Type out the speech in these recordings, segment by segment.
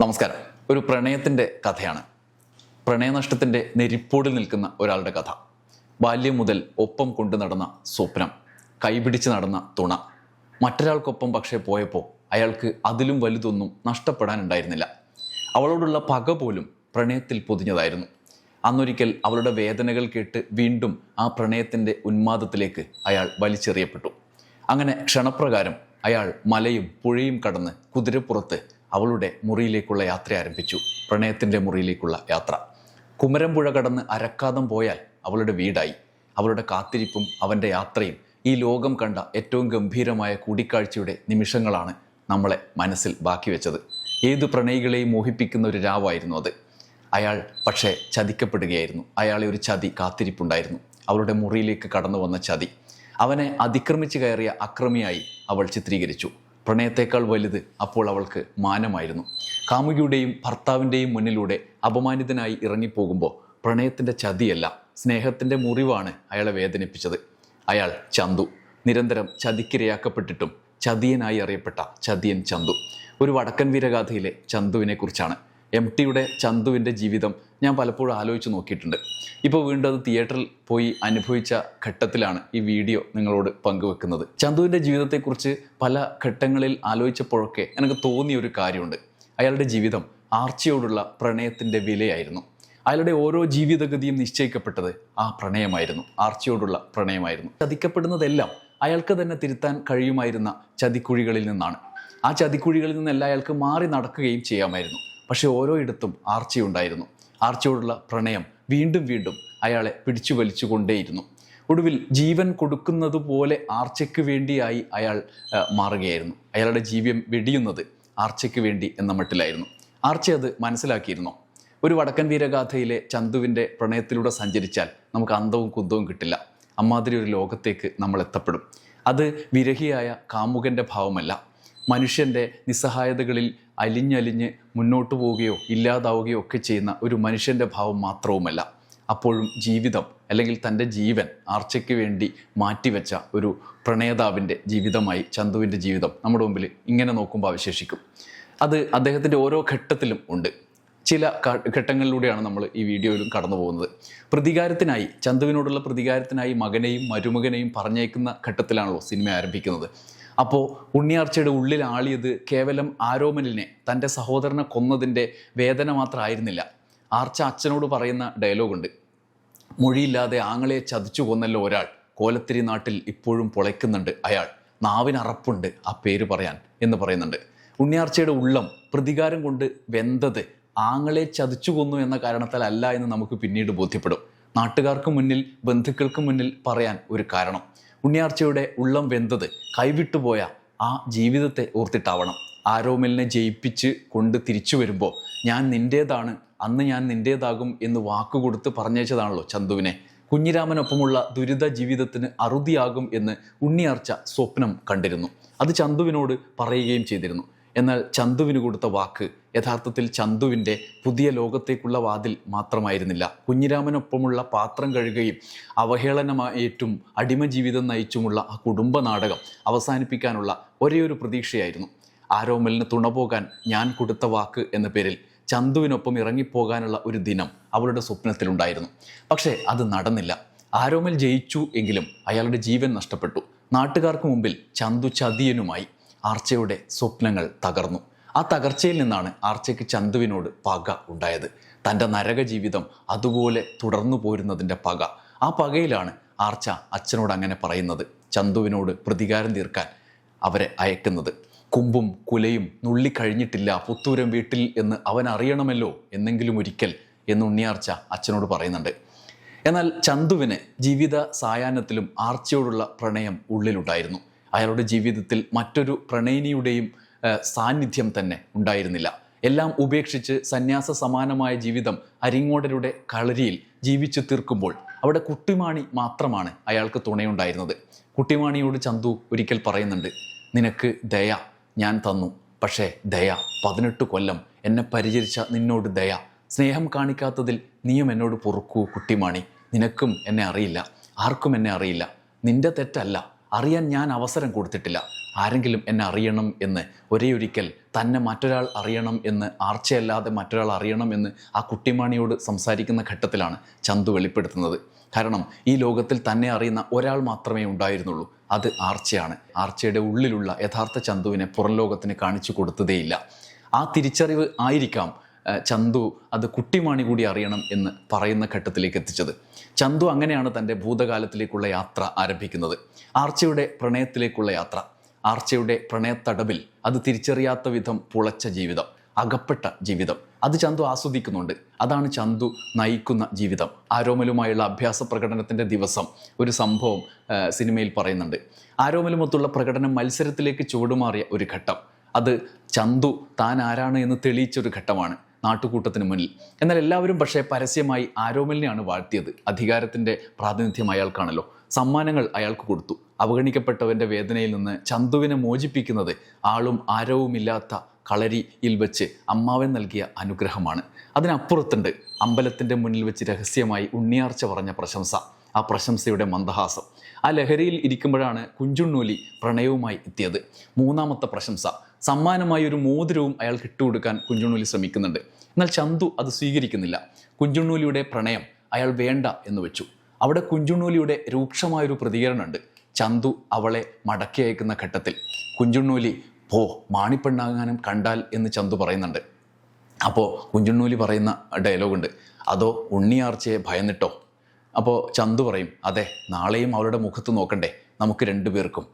നമസ്കാരം. ഒരു പ്രണയത്തിന്റെ കഥയാണ്. പ്രണയനഷ്ടത്തിന്റെ നെരിപ്പോടിൽ നിൽക്കുന്ന ഒരാളുടെ കഥ. ബാല്യം മുതൽ ഒപ്പം കൊണ്ടു നടന്ന സ്വപ്നം കൈപിടിച്ച് നടന്ന തുണ. മറ്റൊരാൾക്കൊപ്പം പക്ഷേ പോയപ്പോൾ അയാൾക്ക് അതിലും വലുതൊന്നും നഷ്ടപ്പെടാനുണ്ടായിരുന്നില്ല. അവളോടുള്ള പക പോലും പ്രണയത്തിൽ പൊതിഞ്ഞതായിരുന്നു. അന്നൊരിക്കൽ അവളുടെ വേദനകൾ കേട്ട് വീണ്ടും ആ പ്രണയത്തിന്റെ ഉന്മാദത്തിലേക്ക് അയാൾ വലിച്ചെറിയപ്പെട്ടു. അങ്ങനെ ക്ഷണപ്രകാരം അയാൾ മലയും പുഴയും കടന്ന് കുതിരപ്പുറത്ത് അവളുടെ മുറിയിലേക്കുള്ള യാത്ര ആരംഭിച്ചു. പ്രണയത്തിന്റെ മുറിയിലേക്കുള്ള യാത്ര. കുമരമ്പുഴ കടന്ന് അരക്കാതം പോയാൽ അവളുടെ വീടായി. അവളുടെ കാത്തിരിപ്പും അവന്റെ യാത്രയും ഈ ലോകം കണ്ട ഏറ്റവും ഗംഭീരമായ കൂടിക്കാഴ്ചയുടെ നിമിഷങ്ങളാണ് നമ്മളെ മനസ്സിൽ ബാക്കി വെച്ചത്. ഏത് പ്രണയികളെയും മോഹിപ്പിക്കുന്ന ഒരു രാവായിരുന്നു അത്. അയാൾ പക്ഷേ ചതിക്കപ്പെടുകയായിരുന്നു. അയാളെ ഒരു ചതി കാത്തിരിപ്പുണ്ടായിരുന്നു. അവളുടെ മുറിയിലേക്ക് കടന്നു വന്ന ചതി. അവനെ അതിക്രമിച്ചു കയറിയ അക്രമിയായി അവൾ ചിത്രീകരിച്ചു. പ്രണയത്തേക്കാൾ വലുത് അപ്പോൾ അവൾക്ക് മാനമായിരുന്നു. കാമുകിയുടെയും ഭർത്താവിന്റെയും മുന്നിലൂടെ അപമാനിതനായി ഇറങ്ങിപ്പോകുമ്പോൾ പ്രണയത്തിന്റെ ചതിയല്ല സ്നേഹത്തിന്റെ മുറിവാണ് അയാളെ വേദനിപ്പിച്ചത്. അയാൾ ചന്തു. നിരന്തരം ചതിക്കിരയാക്കപ്പെട്ടിട്ടും ചതിയനായി അറിയപ്പെട്ട ചതിയൻ ചന്തു. ഒരു വടക്കൻ വീരഗാഥയിലെ ചന്തുവിനെക്കുറിച്ചാണ്. എം ടിയുടെ ചന്തുവിന്റെ ജീവിതം ഞാൻ പലപ്പോഴും ആലോചിച്ച് നോക്കിയിട്ടുണ്ട്. ഇപ്പോൾ വീണ്ടും അത് തിയേറ്ററിൽ പോയി അനുഭവിച്ച ഘട്ടത്തിലാണ് ഈ വീഡിയോ നിങ്ങളോട് പങ്കുവെക്കുന്നത്. ചന്തുവിന്റെ ജീവിതത്തെക്കുറിച്ച് പല ഘട്ടങ്ങളിൽ ആലോചിച്ചപ്പോഴൊക്കെ എനിക്ക് തോന്നിയ ഒരു കാര്യമുണ്ട്. അയാളുടെ ജീവിതം ആർച്ചയോടുള്ള പ്രണയത്തിന്റെ വിലയായിരുന്നു. അയാളുടെ ഓരോ ജീവിതഗതിയും നിശ്ചയിക്കപ്പെട്ടത് ആ പ്രണയമായിരുന്നു. ആർച്ചയോടുള്ള പ്രണയമായിരുന്നു. ചതിക്കപ്പെടുന്നതെല്ലാം അയാൾക്ക് തന്നെ തിരുത്താൻ കഴിയുമായിരുന്ന ചതിക്കുഴികളിൽ നിന്നാണ്. ആ ചതിക്കുഴികളിൽ നിന്നെല്ലാം അയാൾക്ക് മാറി നടക്കുകയും ചെയ്യാമായിരുന്നു. പക്ഷേ ഓരോ ഇടത്തും ആർച്ചയുണ്ടായിരുന്നു. ആർച്ചയോടുള്ള പ്രണയം വീണ്ടും വീണ്ടും അയാളെ പിടിച്ചു വലിച്ചുകൊണ്ടേയിരുന്നു. ഒടുവിൽ ജീവൻ കൊടുക്കുന്നത് പോലെ ആർച്ചയ്ക്ക് വേണ്ടിയായി അയാൾ മാറുകയായിരുന്നു. അയാളുടെ ജീവ്യം വെടിയുന്നത് ആർച്ചയ്ക്ക് വേണ്ടി എന്ന മട്ടിലായിരുന്നു. ആർച്ച അത് മനസ്സിലാക്കിയിരുന്നു? ഒരു വടക്കൻ വീരഗാഥയിലെ ചന്തുവിന്റെ പ്രണയത്തിലൂടെ സഞ്ചരിച്ചാൽ നമുക്ക് അന്തവും കുന്തവും കിട്ടില്ല. അമ്മാതിരി ഒരു ലോകത്തേക്ക് നമ്മൾ എത്തപ്പെടും അത് വിരഹിയായ കാമുകന്റെ ഭാവമല്ല. മനുഷ്യന്റെ നിസ്സഹായതകളിൽ അലിഞ്ഞലിഞ്ഞ് മുന്നോട്ട് പോവുകയോ ഇല്ലാതാവുകയോ ഒക്കെ ചെയ്യുന്ന ഒരു മനുഷ്യന്റെ ഭാവം മാത്രവുമല്ല. അപ്പോഴും ജീവിതം അല്ലെങ്കിൽ തന്റെ ജീവൻ ആർച്ചയ്ക്ക് വേണ്ടി മാറ്റിവെച്ച ഒരു പ്രണേതാവിന്റെ ജീവിതമായി ചന്തുവിന്റെ ജീവിതം നമ്മുടെ മുമ്പിൽ ഇങ്ങനെ നോക്കുമ്പോൾ അവശേഷിക്കും. അത് അദ്ദേഹത്തിന്റെ ഓരോ ഘട്ടത്തിലും ഉണ്ട്. ചില ഘട്ടങ്ങളിലൂടെയാണ് നമ്മൾ ഈ വീഡിയോയിലും കടന്നു പോകുന്നത്. പ്രതികാരത്തിനായി ചന്തുവിനോടുള്ള പ്രതികാരത്തിനായി മകനെയും മരുമകനെയും പറഞ്ഞേക്കുന്ന ഘട്ടത്തിലാണല്ലോ സിനിമ ആരംഭിക്കുന്നത്. അപ്പോൾ ഉണ്ണിയാർച്ചയുടെ ഉള്ളിൽ ആളിയത് കേവലം ആരോമലിനെ തന്റെ സഹോദരനെ കൊന്നതിന്റെ വേദന മാത്രമായിരുന്നില്ല ആർച്ച അച്ഛനോട് പറയുന്ന ഡയലോഗുണ്ട് മൊഴിയില്ലാതെ ആങ്ങളെ ചതിച്ചു കൊന്നല്ലോ ഒരാൾ കോലത്തിരി നാട്ടിൽ ഇപ്പോഴും പൊളയ്ക്കുന്നുണ്ട് അയാൾ. നാവിനറപ്പുണ്ട് ആ പേര് പറയാൻ എന്ന് പറയുന്നുണ്ട്. ഉണ്ണിയാർച്ചയുടെ ഉള്ളം പ്രതികാരം കൊണ്ട് വെന്തത് ആങ്ങളെ ചതിച്ചു കൊന്നു എന്ന കാരണത്താൽ അല്ല എന്ന് നമുക്ക് പിന്നീട് ബോധ്യപ്പെടും. നാട്ടുകാർക്ക് മുന്നിൽ ബന്ധുക്കൾക്ക് മുന്നിൽ പറയാൻ ഒരു കാരണം. ഉണ്ണിയാർച്ചയുടെ ഉള്ളം വെന്തത് കൈവിട്ടുപോയ ആ ജീവിതത്തെ ഓർത്തിട്ടാവണം. ആരോമലിനെ ജയിപ്പിച്ച് കൊണ്ട് തിരിച്ചു വരുമ്പോൾ ഞാൻ നിന്റേതാണ് അന്ന് ഞാൻ നിന്റേതാകും എന്ന് വാക്കുകൊടുത്ത് പറഞ്ഞയച്ചതാണല്ലോ ചന്തുവിനെ. കുഞ്ഞിരാമനൊപ്പമുള്ള ദുരിത ജീവിതത്തിന് അറുതിയാകും എന്ന് ഉണ്ണിയാർച്ച സ്വപ്നം കണ്ടിരുന്നു. അത് ചന്തുവിനോട് പറയുകയും ചെയ്തിരുന്നു. എന്നാൽ ചന്തുവിന് കൊടുത്ത വാക്ക് യഥാർത്ഥത്തിൽ ചന്തുവിന്റെ പുതിയ ലോകത്തേക്കുള്ള വാതിൽ മാത്രമായിരുന്നില്ല. കുഞ്ഞിരാമനൊപ്പമുള്ള പാത്രം കഴുകുകയും അവഹേളനമായേറ്റും അടിമ ജീവിതം നയിച്ചുമുള്ള ആ കുടുംബ നാടകം അവസാനിപ്പിക്കാനുള്ള ഒരേയൊരു ഒരു പ്രതീക്ഷയായിരുന്നു. ആരോമലിന് തുണ പോകാൻ ഞാൻ കൊടുത്ത വാക്ക് എന്ന പേരിൽ ചന്തുവിനൊപ്പം ഇറങ്ങിപ്പോകാനുള്ള ഒരു ദിനം അവളുടെ സ്വപ്നത്തിലുണ്ടായിരുന്നു. പക്ഷേ അത് നടന്നില്ല. ആരോമൽ ജയിച്ചു എങ്കിലും അയാളുടെ ജീവൻ നഷ്ടപ്പെട്ടു. നാട്ടുകാർക്ക് മുമ്പിൽ ചന്തു ചതിയനുമായി. ആർച്ചയുടെ സ്വപ്നങ്ങൾ തകർന്നു. ആ തകർച്ചയിൽ നിന്നാണ് ആർച്ചയ്ക്ക് ചന്തുവിനോട് പക ഉണ്ടായത്. തന്റെ നരക ജീവിതം അതുപോലെ തുടർന്നു പോരുന്നതിന്റെ പക. ആ പകയിലാണ് ആർച്ച അച്ഛനോട് അങ്ങനെ പറയുന്നത്. ചന്തുവിനോട് പ്രതികാരം തീർക്കാൻ അവരെ അയക്കുന്നത്. കുമ്പും കുലയും നുള്ളിക്കഴിഞ്ഞിട്ടില്ല പുത്തൂരം വീട്ടിൽ എന്ന് അവൻ അറിയണമല്ലോ എന്നെങ്കിലും ഒരിക്കൽ എന്ന് ഉണ്ണിയാർച്ച അച്ഛനോട് പറയുന്നുണ്ട്. എന്നാൽ ചന്തുവിന് ജീവിത സായാഹ്നത്തിലും ആർച്ചയോടുള്ള പ്രണയം ഉള്ളിലുണ്ടായിരുന്നു. അയാളുടെ ജീവിതത്തിൽ മറ്റൊരു പ്രണയിനിയുടെയും സാന്നിധ്യം തന്നെ ഉണ്ടായിരുന്നില്ല. എല്ലാം ഉപേക്ഷിച്ച് സന്യാസ സമാനമായ ജീവിതം അരിങ്ങോടരുടെ കളരിയിൽ ജീവിച്ചു തീർക്കുമ്പോൾ അവിടെ കുട്ടിമാണി മാത്രമാണ് അയാൾക്ക് തുണയുണ്ടായിരുന്നത്. കുട്ടിമാണിയോട് ചന്തു ഒരിക്കൽ പറയുന്നുണ്ട് നിനക്ക് ദയ ഞാൻ തന്നു. പക്ഷേ ദയ പതിനെട്ട് കൊല്ലം എന്നെ പരിചരിച്ച നിന്നോട് ദയ. സ്നേഹം കാണിക്കാത്തതിൽ നീയും എന്നോട് പൊറുക്കൂ കുട്ടിമാണി. നിനക്കും എന്നെ അറിയില്ല. ആർക്കും എന്നെ അറിയില്ല. നിന്റെ തെറ്റല്ല. അറിയാൻ ഞാൻ അവസരം കൊടുത്തിട്ടില്ല. ആരെങ്കിലും എന്നെ അറിയണം എന്ന് ഒരേയൊരിക്കൽ തന്നെ മറ്റൊരാൾ അറിയണം എന്ന് ആർച്ചയല്ലാതെ മറ്റൊരാൾ അറിയണം എന്ന് ആ കുട്ടിമാണിയോട് സംസാരിക്കുന്ന ഘട്ടത്തിലാണ് ചന്തു വെളിപ്പെടുത്തുന്നത്. കാരണം ഈ ലോകത്തിൽ തന്നെ അറിയുന്ന ഒരാൾ മാത്രമേ ഉണ്ടായിരുന്നുള്ളൂ. അത് ആർച്ചയാണ്. ആർച്ചയുടെ ഉള്ളിലുള്ള യഥാർത്ഥ ചന്തുവിനെ പുറം ലോകത്തിന് കാണിച്ചു കൊടുത്തതേയില്ല. ആ തിരിച്ചറിവ് ആയിരിക്കാം ചന്തു അത് കുട്ടിമാണി കൂടി അറിയണം എന്ന് പറയുന്ന ഘട്ടത്തിലേക്ക് എത്തിച്ചത്. ചന്തു അങ്ങനെയാണ് തന്റെ ഭൂതകാലത്തിലേക്കുള്ള യാത്ര ആരംഭിക്കുന്നത്. ആർച്ചയുടെ പ്രണയത്തിലേക്കുള്ള യാത്ര. ആർച്ചയുടെ പ്രണയത്തടവിൽ അത് തിരിച്ചറിയാത്ത വിധം പുളച്ച ജീവിതം. അകപ്പെട്ട ജീവിതം. അത് ചന്തു ആസ്വദിക്കുന്നുണ്ട്. അതാണ് ചന്തു നയിക്കുന്ന ജീവിതം. ആരോമലുമായുള്ള അഭ്യാസ പ്രകടനത്തിന്റെ ദിവസം ഒരു സംഭവം സിനിമയിൽ പറയുന്നുണ്ട്. ആരോമലുമൊത്തുള്ള പ്രകടനം മത്സരത്തിലേക്ക് ചുവടുമാറിയ ഒരു ഘട്ടം. അത് ചന്തു താൻ ആരാണ് എന്ന് തെളിയിച്ചൊരു ഘട്ടമാണ്. നാട്ടുകൂട്ടത്തിന് മുന്നിൽ. എന്നാൽ എല്ലാവരും പക്ഷേ പരസ്യമായി ആരോമലിനെയാണ് വാഴ്ത്തിയത്. അധികാരത്തിന്റെ പ്രാതിനിധ്യം അയാൾക്കാണല്ലോ. സമ്മാനങ്ങൾ അയാൾക്ക് കൊടുത്തു. അവഗണിക്കപ്പെട്ടവന്റെ വേദനയിൽ നിന്ന് ചന്തുവിനെ മോചിപ്പിക്കുന്നത് ആളും ആരവുമില്ലാത്ത കളരിയിൽ വെച്ച് അമ്മാവൻ നൽകിയ അനുഗ്രഹമാണ്. അതിനപ്പുറത്തുണ്ട് അമ്പലത്തിന്റെ മുന്നിൽ വെച്ച് രഹസ്യമായി ഉണ്ണിയാർച്ച പറഞ്ഞ പ്രശംസ. ആ പ്രശംസയുടെ മന്ദഹാസം. ആ ലഹരിയിൽ ഇരിക്കുമ്പോഴാണ് കുഞ്ചുണ്ണൂലി പ്രണയവുമായി എത്തിയത്. മൂന്നാമത്തെ പ്രശംസ. സമ്മാനമായി ഒരു മോതിരവും അയാൾക്ക് ഇട്ടുകൊടുക്കാൻ കുഞ്ചുണ്ണൂലി ശ്രമിക്കുന്നുണ്ട്. എന്നാൽ ചന്തു അത് സ്വീകരിക്കുന്നില്ല. കുഞ്ചുണ്ണൂലിയുടെ പ്രണയം അയാൾ വേണ്ട എന്ന് വെച്ചു. അവിടെ കുഞ്ചുണ്ണൂലിയുടെ രൂക്ഷമായൊരു പ്രതികരണമുണ്ട്. ചന്തു അവളെ മടക്കി അയക്കുന്ന ഘട്ടത്തിൽ. കുഞ്ചുണ്ണൂലി പോ മാണിപ്പെണ്ണാകാനും കണ്ടാൽ എന്ന് ചന്തു പറയുന്നുണ്ട്. അപ്പോൾ കുഞ്ചുണ്ണൂലി പറയുന്ന ഡയലോഗുണ്ട് അതോ ഉണ്ണിയാർച്ചയെ ഭയന്നിട്ടോ? അപ്പോൾ ചന്തു പറയും അതെ നാളെയും അവളുടെ മുഖത്ത് നോക്കണ്ടേ. നമുക്ക് രണ്ടുപേർക്കും.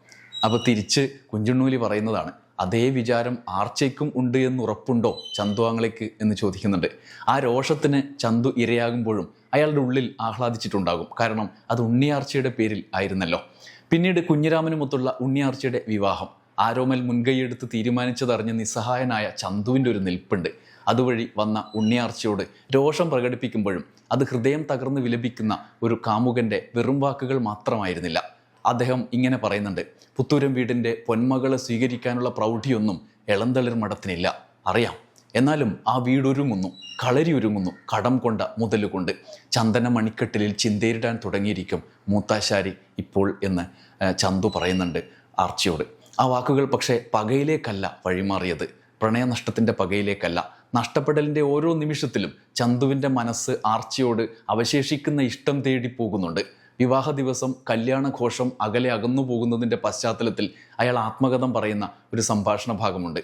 അപ്പോൾ തിരിച്ച് കുഞ്ചുണ്ണൂലി പറയുന്നതാണ്. അതേ വിചാരം ആർച്ചയ്ക്കും ഉണ്ട് എന്ന് ഉറപ്പുണ്ടോ ചന്തു ആങ്ങളയ്ക്ക് എന്ന് ചോദിക്കുന്നുണ്ട്. ആ രോഷത്തിന് ചന്തു ഇരയാകുമ്പോഴും അയാളുടെ ഉള്ളിൽ ആഹ്ലാദിച്ചിട്ടുണ്ടാകും. കാരണം അത് ഉണ്ണിയാർച്ചയുടെ പേരിൽ ആയിരുന്നല്ലോ. പിന്നീട് കുഞ്ഞിരാമനുമൊത്തുള്ള ഉണ്ണിയാർച്ചയുടെ വിവാഹം. ആരോമൽ മുൻകൈയെടുത്ത് തീരുമാനിച്ചതറിഞ്ഞ് നിസ്സഹായനായ ചന്തുവിന്റെ ഒരു നിൽപ്പുണ്ട്. അതുവഴി വന്ന ഉണ്ണിയാർച്ചയോട് രോഷം പ്രകടിപ്പിക്കുമ്പോഴും അത് ഹൃദയം തകർന്ന് വിലപിക്കുന്ന ഒരു കാമുകന്റെ വെറും വാക്കുകൾ മാത്രമായിരുന്നില്ല. അദ്ദേഹം ഇങ്ങനെ പറയുന്നുണ്ട് പുത്തൂരം വീടിന്റെ പൊന്മകളെ സ്വീകരിക്കാനുള്ള പ്രൗഢിയൊന്നും എളന്തളിർ മഠത്തിനില്ല. അറിയാം. എന്നാലും ആ വീടൊരുങ്ങുന്നു കളരി ഒരുങ്ങുന്നു കടം കൊണ്ട മുതലുകൊണ്ട്. ചന്ദന മണിക്കെട്ടിലിൽ ചിന്തേരിടാൻ തുടങ്ങിയിരിക്കും മൂത്താശാരി ഇപ്പോൾ എന്ന് ചന്തു പറയുന്നുണ്ട് ആർച്ചിയോട്. ആ വാക്കുകൾ പക്ഷേ പകയിലേക്കല്ല വഴിമാറിയത്. പ്രണയനഷ്ടത്തിന്റെ പകയിലേക്കല്ല. നഷ്ടപ്പെടലിന്റെ ഓരോ നിമിഷത്തിലും ചന്തുവിന്റെ മനസ്സ് ആർച്ചിയോട് അവശേഷിക്കുന്ന ഇഷ്ടം തേടി പോകുന്നുണ്ട്. വിവാഹ ദിവസം കല്യാണഘോഷം അകലെ അകന്നു പോകുന്നതിന്റെ പശ്ചാത്തലത്തിൽ അയാൾ ആത്മകഥം പറയുന്ന ഒരു സംഭാഷണ ഭാഗമുണ്ട്.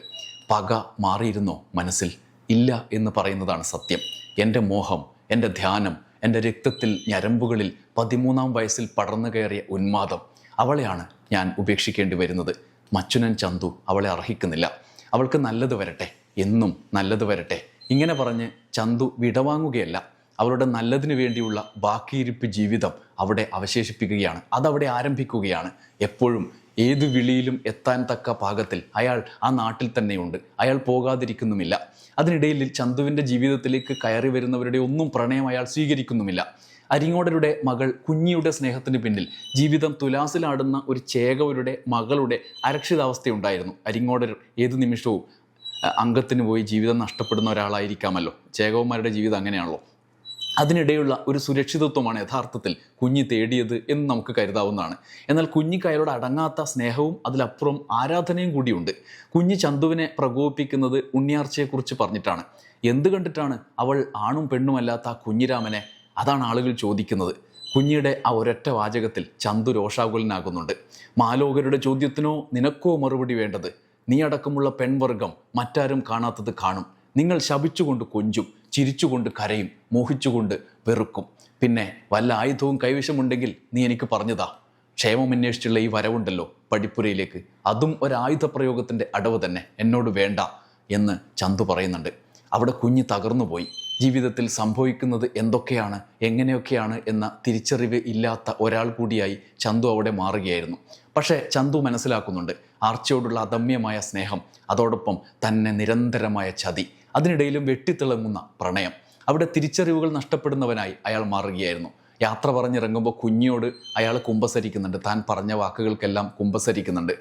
പക മാറിയിരുന്നോ മനസ്സിൽ? ഇല്ല എന്ന് പറയുന്നതാണ് സത്യം. എന്റെ മോഹം എന്റെ ധ്യാനം എന്റെ രക്തത്തിൽ ഞരമ്പുകളിൽ പതിമൂന്നാം വയസ്സിൽ പടർന്നു കയറിയ ഉന്മാദം അവളെയാണ് ഞാൻ ഉപേക്ഷിക്കേണ്ടി വരുന്നത്. മച്ചുനൻ ചന്തു അവളെ അർഹിക്കുന്നില്ല. അവൾക്ക് നല്ലത് വരട്ടെ എന്നും നല്ലത് വരട്ടെ. ഇങ്ങനെ പറഞ്ഞ് ചന്തു വിടവാങ്ങുകയല്ല. അവളുടെ നല്ലതിനു വേണ്ടിയുള്ള ബാക്കിയിരിപ്പ് ജീവിതം അവിടെ അവശേഷിപ്പിക്കുകയാണ്. അതവിടെ ആരംഭിക്കുകയാണ്. എപ്പോഴും ഏത് വിളിയിലും എത്താൻ തക്ക പാകത്തിൽ അയാൾ ആ നാട്ടിൽ തന്നെയുണ്ട്. അയാൾ പോകാതിരിക്കുന്നുമില്ല. അതിനിടയിൽ ചന്തുവിന്റെ ജീവിതത്തിലേക്ക് കയറി വരുന്നവരുടെ ഒന്നും പ്രണയം അയാൾ സ്വീകരിക്കുന്നുമില്ല. അരിങ്ങോടരുടെ മകൾ കുഞ്ഞിയുടെ സ്നേഹത്തിന് പിന്നിൽ ജീവിതം തുലാസിലാടുന്ന ഒരു ചേകവരുടെ മകളുടെ അരക്ഷിതാവസ്ഥയുണ്ടായിരുന്നു. അരിങ്ങോടർ ഏത് നിമിഷവും അംഗത്തിന് പോയി ജീവിതം നഷ്ടപ്പെടുന്ന ഒരാളായിരിക്കാമല്ലോ. ചേകവന്മാരുടെ ജീവിതം അങ്ങനെയാണല്ലോ. അതിനിടെയുള്ള ഒരു സുരക്ഷിതത്വമാണ് യഥാർത്ഥത്തിൽ കുഞ്ഞി തേടിയത് എന്ന് നമുക്ക് കരുതാവുന്നതാണ്. എന്നാൽ കുഞ്ഞിക്ക് അയാളോട് അടങ്ങാത്ത സ്നേഹവും അതിലപ്പുറം ആരാധനയും കൂടിയുണ്ട്. കുഞ്ഞി ചന്തുവിനെ പ്രകോപിപ്പിക്കുന്നത് ഉണ്ണിയാർച്ചയെക്കുറിച്ച് പറഞ്ഞിട്ടാണ്. എന്ത് കണ്ടിട്ടാണ് അവൾ ആണും പെണ്ണുമല്ലാത്ത കുഞ്ഞിരാമനെ? അതാണ് ആളുകൾ ചോദിക്കുന്നത്. കുഞ്ഞിയുടെ ആ ഒരൊറ്റ വാചകത്തിൽ ചന്തു രോഷാകുലനാകുന്നുണ്ട്. മാലോകരുടെ ചോദ്യത്തിനോ നിനക്കോ മറുപടി വേണ്ടത്? നീ അടക്കമുള്ള പെൺവർഗം മറ്റാരും കാണാത്തത് കാണും. നിങ്ങൾ ശപിച്ചുകൊണ്ട് കൊഞ്ചും. ചിരിച്ചുകൊണ്ട് കരയും മോഹിച്ചുകൊണ്ട് വെറുക്കും. പിന്നെ വല്ല ആയുധവും കൈവശമുണ്ടെങ്കിൽ നീ എനിക്ക് പറഞ്ഞതാ. ക്ഷേമം അന്വേഷിച്ചുള്ള ഈ വരവുണ്ടല്ലോ പടിപ്പുരയിലേക്ക്. അതും ഒരു ആയുധ പ്രയോഗത്തിന്റെ അടവ് തന്നെ. എന്നോട് വേണ്ട എന്ന് ചന്തു പറയുന്നുണ്ട്. അവിടെ കുഞ്ഞ് തകർന്നുപോയി. ജീവിതത്തിൽ സംഭവിക്കുന്നത് എന്തൊക്കെയാണ് എങ്ങനെയൊക്കെയാണ് എന്ന തിരിച്ചറിവ് ഇല്ലാത്ത ഒരാൾ കൂടിയായി ചന്തു അവിടെ മാറുകയായിരുന്നു. പക്ഷേ ചന്തു മനസ്സിലാക്കുന്നുണ്ട്. ആർച്ചയോടുള്ള അദമ്യമായ സ്നേഹം അതോടൊപ്പം തന്നെ നിരന്തരമായ ചതി. അതിനിടയിലും വെട്ടിത്തിളങ്ങുന്ന പ്രണയം. അവിടെ തിരിച്ചറിവുകൾ നഷ്ടപ്പെടുന്നവനായി അയാൾ മാറുകയായിരുന്നു. യാത്ര പറഞ്ഞിറങ്ങുമ്പോൾ കുഞ്ഞിയോട് അയാൾ കുമ്പസരിക്കുന്നുണ്ട്. താൻ പറഞ്ഞ വാക്കുകൾക്കെല്ലാം കുമ്പസരിക്കുന്നുണ്ട്.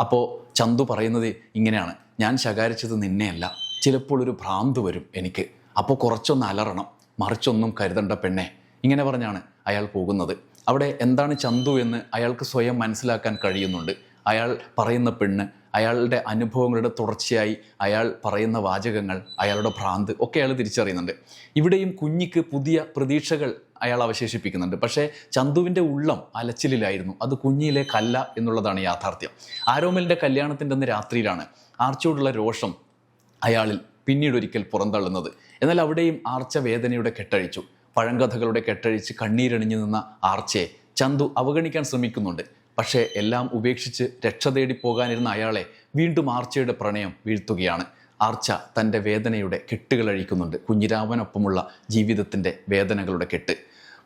അപ്പോൾ ചന്തു പറയുന്നത് ഇങ്ങനെയാണ്. ഞാൻ ശകാരിച്ചത് നിന്നെയല്ല. ചിലപ്പോൾ ഒരു ഭ്രാന്ത് വരും എനിക്ക്. അപ്പോൾ കുറച്ചൊന്ന് അലറണം. മറിച്ചൊന്നും കരുതണ്ട പെണ്ണെ. ഇങ്ങനെ പറഞ്ഞാണ് അയാൾ പോകുന്നത്. അവിടെ എന്താണ് ചന്തു എന്ന് അയാൾക്ക് സ്വയം മനസ്സിലാക്കാൻ കഴിയുന്നുണ്ട്. അയാൾ പറയുന്ന പെണ്ണ് അയാളുടെ അനുഭവങ്ങളുടെ തുടർച്ചയായി അയാൾ പറയുന്ന വാചകങ്ങൾ അയാളുടെ ഭ്രാന്ത് ഒക്കെ അയാൾ തിരിച്ചറിയുന്നുണ്ട്. ഇവിടെയും കുഞ്ഞിക്ക് പുതിയ പ്രതീക്ഷകൾ അയാൾ അവശേഷിപ്പിക്കുന്നുണ്ട്. പക്ഷേ ചന്തുവിന്റെ ഉള്ളം അലച്ചിലായിരുന്നു അത് കുഞ്ഞിലെ കല്ല എന്നുള്ളതാണ് യാഥാർത്ഥ്യം. ആരോമലിന്റെ കല്യാണത്തിന്റെ അന്ന് രാത്രിയിലാണ് ആർച്ചയോടുള്ള രോഷം അയാളിൽ പിന്നീട് ഒരിക്കൽ പുറന്തള്ളുന്നത്. എന്നാൽ അവിടെയും ആർച്ച വേദനയുടെ കെട്ടഴിച്ചു. പഴങ്കഥകളുടെ കെട്ടഴിച്ച് കണ്ണീരണിഞ്ഞു നിന്ന ആർച്ചയെ ചന്തു അവഗണിക്കാൻ ശ്രമിക്കുന്നുണ്ട്. പക്ഷേ എല്ലാം ഉപേക്ഷിച്ച് രക്ഷ തേടി പോകാനിരുന്ന അയാളെ വീണ്ടും ആർച്ചയുടെ പ്രണയം വീഴ്ത്തുകയാണ്. ആർച്ച തന്റെ വേദനയുടെ കെട്ടുകൾ അഴിക്കുന്നുണ്ട്. കുഞ്ഞിരാമനൊപ്പമുള്ള ജീവിതത്തിന്റെ വേദനകളുടെ കെട്ട്.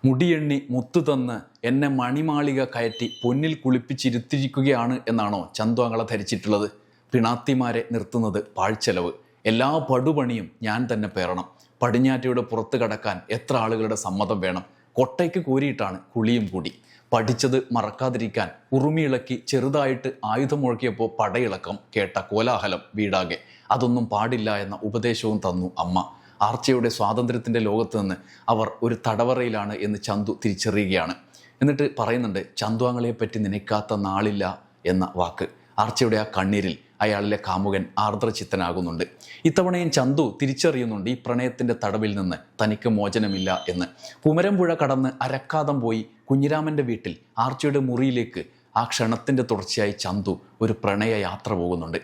മുടിയെണ്ണി മുത്തു തന്ന് എന്നെ മണിമാളിക കയറ്റി പൊന്നിൽ കുളിപ്പിച്ചിരുത്തിരിക്കുകയാണ് എന്നാണോ ചന്തു അങ്ങളെ ധരിച്ചിട്ടുള്ളത്. പിണാത്തിമാരെ നിർത്തുന്നത് പാഴ്ചെലവ്. എല്ലാ പടുപണിയും ഞാൻ തന്നെ പേറണം. പടിഞ്ഞാറ്റയുടെ പുറത്ത് കടക്കാൻ എത്ര ആളുകളുടെ സമ്മതം വേണം. കൊട്ടയ്ക്ക് കോരിയിട്ടാണ് കുളിയും കൂടി. പഠിച്ചത് മറക്കാതിരിക്കാൻ ഉറുമിയിളക്കി ചെറുതായിട്ട് ആയുധം മുഴക്കിയപ്പോൾ പടയിളക്കം കേട്ട കോലാഹലം വീടാകെ. അതൊന്നും പാടില്ല എന്ന ഉപദേശവും തന്നു അമ്മ. ആർച്ചയുടെ സ്വാതന്ത്ര്യത്തിന്റെ ലോകത്ത് നിന്ന് അവർ ഒരു തടവറയിലാണ് എന്ന് ചന്തു തിരിച്ചറിയുകയാണ്. എന്നിട്ട് പറയുന്നുണ്ട് ചന്തുവാങ്ങളെപ്പറ്റി നനയ്ക്കാത്ത നാളില്ല എന്ന വാക്ക്. ആർച്ചയുടെ ആ കണ്ണീരിൽ അയാളിലെ കാമുകൻ ആർദ്രചിത്തനാകുന്നുണ്ട്. ഇത്തവണയും ചന്തു തിരിച്ചറിയുന്നുണ്ട് ഈ പ്രണയത്തിന്റെ തടവിൽ നിന്ന് തനിക്ക് മോചനമില്ല എന്ന്. കുമരമ്പുഴ കടന്ന് അരക്കാതം പോയി കുഞ്ഞിരാമന്റെ വീട്ടിൽ ആർച്ചയുടെ മുറിയിലേക്ക് ആ ക്ഷണത്തിന്റെ തുടർച്ചയായി ചന്തു ഒരു പ്രണയ യാത്ര പോകുന്നുണ്ട്.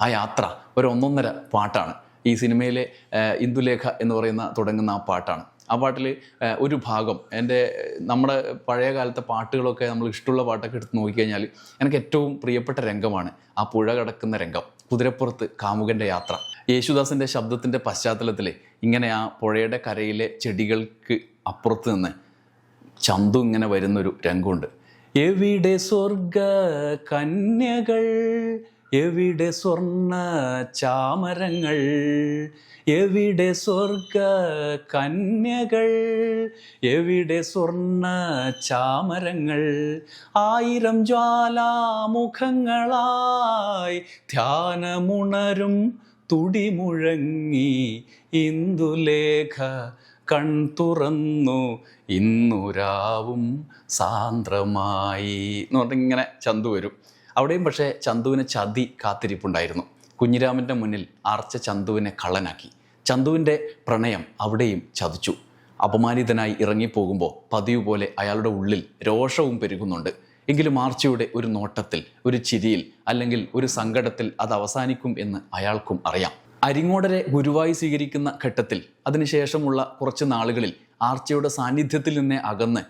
ആ യാത്ര ഒരു ഒന്നൊന്നര പാട്ടാണ്. ഈ സിനിമയിലെ ഇന്ദുലേഖ എന്ന് പറയുന്ന തുടങ്ങുന്ന ആ പാട്ടാണ്. ആ പാട്ടിൽ ഒരു ഭാഗം. എന്റെ നമ്മുടെ പഴയ കാലത്തെ പാട്ടുകളൊക്കെ നമ്മൾ ഇഷ്ടമുള്ള പാട്ടൊക്കെ എടുത്ത് നോക്കിക്കഴിഞ്ഞാൽ എനിക്ക് ഏറ്റവും പ്രിയപ്പെട്ട രംഗമാണ് ആ പുഴ കടക്കുന്ന രംഗം കുതിരപ്പുറത്ത് കാമുകന്റെ യാത്ര. യേശുദാസിന്റെ ശബ്ദത്തിന്റെ പശ്ചാത്തലത്തിൽ ഇങ്ങനെ ആ പുഴയുടെ കരയിലെ ചെടികൾക്ക് അപ്പുറത്ത് നിന്ന് ചന്തു ഇങ്ങനെ വരുന്നൊരു രംഗമുണ്ട്. എവിടെ സ്വർഗ കന്യകൾ എവിടെ സ്വർണ ചാമരങ്ങൾ? എവിടെ സ്വർഗ കന്യകൾ? എവിടെ സ്വർണ ചാമരങ്ങൾ? ആയിരം ജ്വാലാമുഖങ്ങളായി ധ്യാനമുണരും തുടിമുഴങ്ങി ഇന്ദുലേഖ കൺ തുറന്നു. ഇന്നുരാവും സാന്ദ്രമായി എന്ന് പറഞ്ഞിങ്ങനെ ചന്തു വരും. അവിടെയും പക്ഷേ ചന്തുവിനെ ചതി കാത്തിരിപ്പുണ്ടായിരുന്നു. കുഞ്ഞിരാമന്റെ മുന്നിൽ ആർച്ച ചന്തുവിനെ കള്ളനാക്കി. ചന്തുവിന്റെ പ്രണയം അവിടെയും ചതിച്ചു. അപമാനിതനായി ഇറങ്ങിപ്പോകുമ്പോൾ പതിവ് പോലെ അയാളുടെ ഉള്ളിൽ രോഷവും പെരുകുന്നുണ്ട്. എങ്കിലും ആർച്ചയുടെ ഒരു നോട്ടത്തിൽ ഒരു ചിരിയിൽ അല്ലെങ്കിൽ ഒരു സങ്കടത്തിൽ അത് അവസാനിക്കും എന്ന് അയാൾക്കും അറിയാം. അരിങ്ങോടരെ ഗുരുവായി സ്വീകരിക്കുന്ന ഘട്ടത്തിൽ അതിനുശേഷമുള്ള കുറച്ച് നാളുകളിൽ ആർച്ചയുടെ സാന്നിധ്യത്തിൽ നിന്നേ അകന്ന്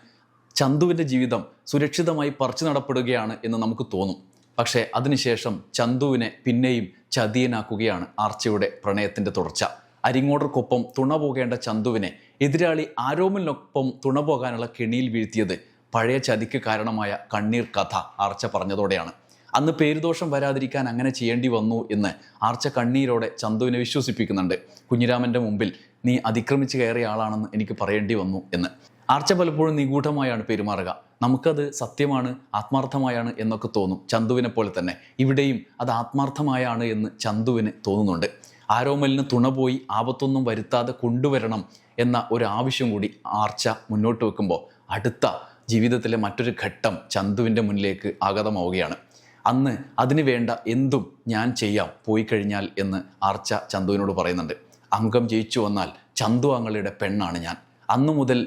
ചന്തുവിന്റെ ജീവിതം സുരക്ഷിതമായി പറിച്ചു നടപ്പെടുകയാണ് എന്ന് നമുക്ക് തോന്നും. പക്ഷേ അതിനുശേഷം ചന്തുവിനെ പിന്നെയും ചതിയനാക്കുകയാണ് ആർച്ചയുടെ പ്രണയത്തിന്റെ തുടർച്ച. അരിങ്ങോടർക്കൊപ്പം തുണ പോകേണ്ട ചന്തുവിനെ എതിരാളി ആരോമിനൊപ്പം തുണ പോകാനുള്ള കെണിയിൽ വീഴ്ത്തിയത് പഴയ ചതിക്ക് കാരണമായ കണ്ണീർ കഥ ആർച്ച പറഞ്ഞതോടെയാണ്. അന്ന് പേരുദോഷം വരാതിരിക്കാൻ അങ്ങനെ ചെയ്യേണ്ടി വന്നു എന്ന് ആർച്ച കണ്ണീരോടെ ചന്തുവിനെ വിശ്വസിപ്പിക്കുന്നുണ്ട്. കുഞ്ഞിരാമന്റെ മുമ്പിൽ നീ അതിക്രമിച്ച് കയറിയ ആളാണെന്ന് എനിക്ക് പറയേണ്ടി വന്നു എന്ന്. ആർച്ച പലപ്പോഴും നിഗൂഢമായാണ് പെരുമാറുക. നമുക്കത് സത്യമാണ് ആത്മാർത്ഥമായാണ് എന്നൊക്കെ തോന്നും ചന്തുവിനെ പോലെ തന്നെ. ഇവിടെയും അത് ആത്മാർത്ഥമായാണ് എന്ന് ചന്തുവിന് തോന്നുന്നുണ്ട്. ആരോമലിന് തുണ പോയി ആപത്തൊന്നും വരുത്താതെ കൊണ്ടുവരണം എന്ന ഒരു ആവശ്യം കൂടി ആർച്ച മുന്നോട്ട് വെക്കുമ്പോൾ അടുത്ത ജീവിതത്തിലെ മറ്റൊരു ഘട്ടം ചന്തുവിന്റെ മുന്നിലേക്ക് ആഗതമാവുകയാണ്. അന്ന് അതിന് വേണ്ട എന്തും ഞാൻ ചെയ്യാം പോയി കഴിഞ്ഞാൽ എന്ന് ആർച്ച ചന്തുവിനോട് പറയുന്നുണ്ട്. അംഗം ജയിച്ചു വന്നാൽ ചന്തു അങ്ങളുടെ പെണ്ണാണ് ഞാൻ. അന്നു മുതൽ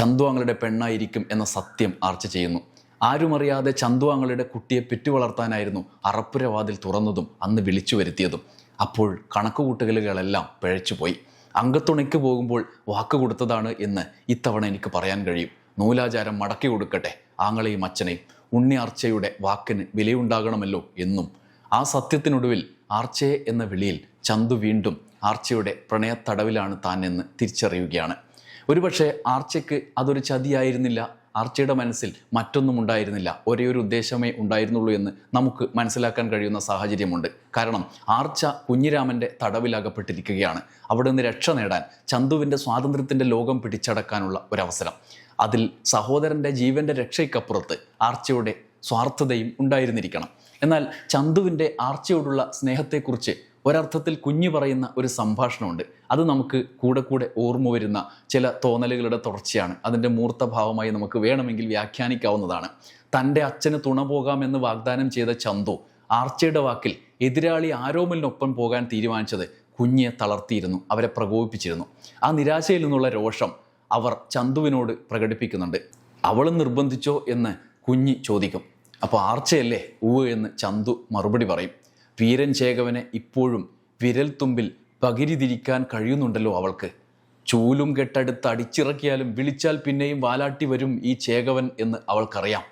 ചന്തു അങ്ങളുടെ പെണ്ണായിരിക്കും എന്ന സത്യം ആർച്ച ചെയ്യുന്നു. ആരുമറിയാതെ ചന്തു അങ്ങളുടെ കുട്ടിയെ പെറ്റു വളർത്താനായിരുന്നു അറപ്പുരവാതിൽ തുറന്നതും അന്ന് വിളിച്ചു വരുത്തിയതും. അപ്പോൾ കണക്കുകൂട്ടലുകളെല്ലാം പിഴച്ചുപോയി അംഗത്തുണയ്ക്ക് പോകുമ്പോൾ വാക്ക് കൊടുത്തതാണ് എന്ന് ഇത്തവണ എനിക്ക് പറയാൻ കഴിയും. നൂലാചാരം മടക്കി കൊടുക്കട്ടെ ആങ്ങളെയും അച്ഛനെയും. ഉണ്ണി ആർച്ചയുടെ വാക്കിന് വിലയുണ്ടാകണമല്ലോ എന്നും. ആ സത്യത്തിനൊടുവിൽ ആർച്ചയെ എന്ന വിളിയിൽ ചന്തു വീണ്ടും ആർച്ചയുടെ പ്രണയത്തടവിലാണ് താൻ എന്ന് തിരിച്ചറിയുകയാണ്. ഒരുപക്ഷെ ആർച്ചയ്ക്ക് അതൊരു ചതിയായിരുന്നില്ല. ആർച്ചയുടെ മനസ്സിൽ മറ്റൊന്നും ഉണ്ടായിരുന്നില്ല. ഒരേ ഒരു ഉദ്ദേശമേ ഉണ്ടായിരുന്നുള്ളൂ എന്ന് നമുക്ക് മനസ്സിലാക്കാൻ കഴിയുന്ന സാഹചര്യമുണ്ട്. കാരണം ആർച്ച കുഞ്ഞിരാമന്റെ തടവിലകപ്പെട്ടിരിക്കുകയാണ്. അവിടെ നിന്ന് രക്ഷ നേടാൻ ചന്തുവിന്റെ സ്വാതന്ത്ര്യത്തിന്റെ ലോകം പിടിച്ചടക്കാനുള്ള ഒരവസരം. അതിൽ സഹോദരന്റെ ജീവന്റെ രക്ഷയ്ക്കപ്പുറത്ത് ആർച്ചയുടെ സ്വാർത്ഥതയും ഉണ്ടായിരുന്നിരിക്കണം. എന്നാൽ ചന്തുവിന്റെ ആർച്ചയോടുള്ള സ്നേഹത്തെക്കുറിച്ച് ഒരർത്ഥത്തിൽ കുഞ്ഞു പറയുന്ന ഒരു സംഭാഷണമുണ്ട്. അത് നമുക്ക് കൂടെ കൂടെ ഓർമ്മ വരുന്ന ചില തോന്നലുകളുടെ തുടർച്ചയാണ്. അതിന്റെ മൂർത്തഭാവമായി നമുക്ക് വേണമെങ്കിൽ വ്യാഖ്യാനിക്കാവുന്നതാണ്. തന്റെ അച്ഛന് തുണ പോകാമെന്ന് വാഗ്ദാനം ചെയ്ത ചന്തു ആർച്ചയുടെ വാക്കിൽ എതിരാളി ആരോമലിനൊപ്പം പോകാൻ തീരുമാനിച്ചത് കുഞ്ഞിയെ തളർത്തിയിരുന്നു അവരെ പ്രകോപിപ്പിച്ചിരുന്നു. ആ നിരാശയിൽ നിന്നുള്ള രോഷം അവർ ചന്തുവിനോട് പ്രകടിപ്പിക്കുന്നുണ്ട്. അവൾ നിർബന്ധിച്ചോ? എന്ന് കുഞ്ഞി ചോദിക്കും. അപ്പോൾ ആർച്ചയല്ലേ ഊവ് എന്ന് ചന്തു മറുപടി പറയും. വീരൻ ചേകവനെ ഇപ്പോഴും വിരൽ തുമ്പിൽ പകിരിതിരിക്കാൻ കഴിയുന്നുണ്ടല്ലോ അവൾക്ക്. ചൂലും കെട്ടടുത്ത് അടിച്ചിറക്കിയാലും വിളിച്ചാൽ പിന്നെയും വാലാട്ടി വരും ഈ ചേകവൻ എന്ന് അവൾക്കറിയാം.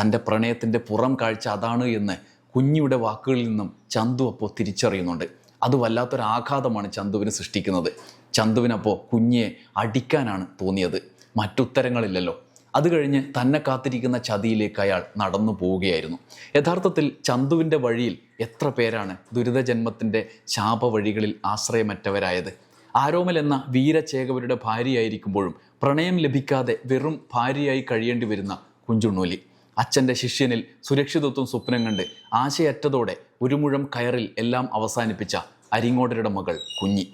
തന്റെ പ്രണയത്തിന്റെ പുറം കാഴ്ച അതാണ് എന്ന് കുഞ്ഞിയുടെ വാക്കുകളിൽ നിന്നും ചന്തു അപ്പോൾ തിരിച്ചറിയുന്നുണ്ട്. അത് വല്ലാത്തൊരു ആഘാതമാണ് ചന്തുവിന് സൃഷ്ടിക്കുന്നത്. ചന്തുവിനപ്പോൾ കുഞ്ഞിയെ അടിക്കാനാണ് തോന്നിയത്. മറ്റുത്തരങ്ങളില്ലല്ലോ അത് കഴിഞ്ഞ് തന്നെ കാത്തിരിക്കുന്ന ചതിയിലേക്ക് അയാൾ നടന്നു പോവുകയായിരുന്നു. യഥാർത്ഥത്തിൽ ചന്തുവിന്റെ വഴിയിൽ എത്ര പേരാണ് ദുരിതജന്മത്തിന്റെ ശാപവഴികളിൽ ആശ്രയമറ്റവരായത്? ആരോമൽ എന്ന വീരചേകവരുടെ ഭാര്യയായിരിക്കുമ്പോഴും പ്രണയം ലഭിക്കാതെ വെറും ഭാര്യയായി കഴിയേണ്ടി വരുന്ന കുഞ്ചുണ്ണൂലി. അച്ഛന്റെ ശിഷ്യനിൽ സുരക്ഷിതത്വം സ്വപ്നം കണ്ട് ആശയറ്റതോടെ ഒരു മുഴം കയറിൽ എല്ലാം അവസാനിപ്പിച്ച അരിങ്ങോടരുടെ മകൾ കുഞ്ഞി.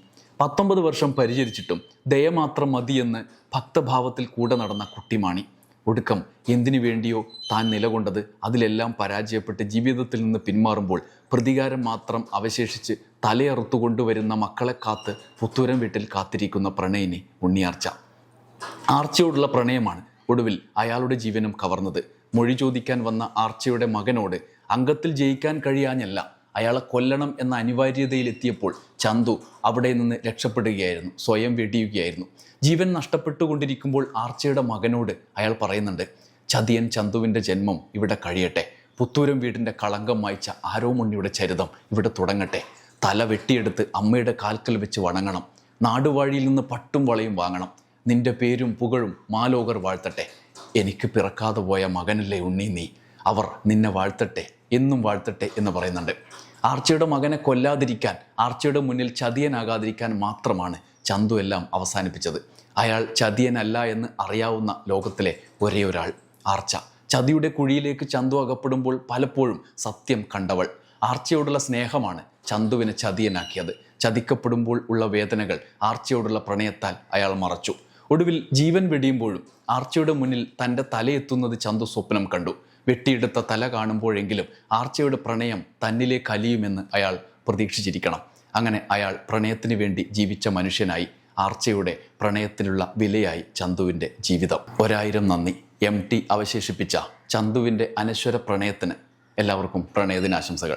പത്തൊമ്പത് വർഷം പരിചരിച്ചിട്ടും ദയ മാത്രം മതിയെന്ന് ഭക്തഭാവത്തിൽ കൂടെ നടന്ന കുട്ടിമാണി. ഒടുക്കം എന്തിനു വേണ്ടിയോ താൻ നിലകൊണ്ടത് അതിലെല്ലാം പരാജയപ്പെട്ട് ജീവിതത്തിൽ നിന്ന് പിന്മാറുമ്പോൾ പ്രതികാരം മാത്രം അവശേഷിച്ച് തലയറുത്തു കൊണ്ടുവരുന്ന മക്കളെ കാത്ത് പുത്തൂരം വീട്ടിൽ കാത്തിരിക്കുന്ന പ്രണയിനി ഉണ്ണിയാർച്ച. ആർച്ചയോടുള്ള പ്രണയമാണ് ഒടുവിൽ അയാളുടെ ജീവനും കവർന്നത്. മൊഴി ചോദിക്കാൻ വന്ന ആർച്ചയുടെ മകനോട് അംഗത്തിൽ ജയിക്കാൻ കഴിയാഞ്ഞല്ല. അയാളെ കൊല്ലണം എന്ന അനിവാര്യതയിലെത്തിയപ്പോൾ ചന്തു അവിടെ നിന്ന് രക്ഷപ്പെടുകയായിരുന്നു സ്വയം വെടിയുകയായിരുന്നു. ജീവൻ നഷ്ടപ്പെട്ടുകൊണ്ടിരിക്കുമ്പോൾ ആർച്ചയുടെ മകനോട് അയാൾ പറയുന്നുണ്ട് ചതിയൻ ചന്തുവിന്റെ ജന്മം ഇവിടെ കഴിയട്ടെ. പുത്തൂരം വീടിന്റെ കളങ്കം മായ്ച്ച ആരോമണ്ണിയുടെ ചരിതം ഇവിടെ തുടങ്ങട്ടെ. തല വെട്ടിയെടുത്ത് അമ്മയുടെ കാൽക്കൽ വെച്ച് വണങ്ങണം. നാടുവാഴിയിൽ നിന്ന് പട്ടും വളയും വാങ്ങണം. നിന്റെ പേരും പുകഴും മാലോകർ വാഴ്ത്തട്ടെ. എനിക്ക് പിറക്കാതെ പോയ മകനല്ലേ ഉണ്ണി നീ. അവർ നിന്നെ വാഴ്ത്തട്ടെ എന്നും വാഴ്ത്തട്ടെ എന്ന് പറയുന്നുണ്ട്. ആർച്ചയുടെ മകനെ കൊല്ലാതിരിക്കാൻ ആർച്ചയുടെ മുന്നിൽ ചതിയനാകാതിരിക്കാൻ മാത്രമാണ് ചന്തു എല്ലാം അവസാനിപ്പിച്ചത്. അയാൾ ചതിയനല്ല എന്ന് അറിയാവുന്ന ലോകത്തിലെ ഒരേ ഒരാൾ ആർച്ച. ചതിയുടെ കുഴിയിലേക്ക് ചന്തു അകപ്പെടുമ്പോൾ പലപ്പോഴും സത്യം കണ്ടവൾ. ആർച്ചയോടുള്ള സ്നേഹമാണ് ചന്തുവിനെ ചതിയനാക്കിയത്. ചതിക്കപ്പെടുമ്പോൾ ഉള്ള വേദനകൾ ആർച്ചയോടുള്ള പ്രണയത്താൽ അയാൾ മറച്ചു. ഒടുവിൽ ജീവൻ വെടിയുമ്പോഴും ആർച്ചയുടെ മുന്നിൽ തന്റെ തലയെത്തുന്നത് ചന്തു സ്വപ്നം കണ്ടു. വെട്ടിയെടുത്ത തല കാണുമ്പോഴെങ്കിലും ആർച്ചയുടെ പ്രണയം തന്നിലെ കലിയുമെന്ന് അയാൾ പ്രതീക്ഷിച്ചിരിക്കണം. അങ്ങനെ അയാൾ പ്രണയത്തിന് വേണ്ടി ജീവിച്ച മനുഷ്യനായി ആർച്ചയുടെ പ്രണയത്തിനുള്ള വിലയായി ചന്തുവിന്റെ ജീവിതം. ഒരായിരം നന്ദി. എം ടി അവശേഷിപ്പിച്ച ചന്തുവിന്റെ അനശ്വര പ്രണയത്തിന് എല്ലാവർക്കും പ്രണയദിനാശംസകൾ.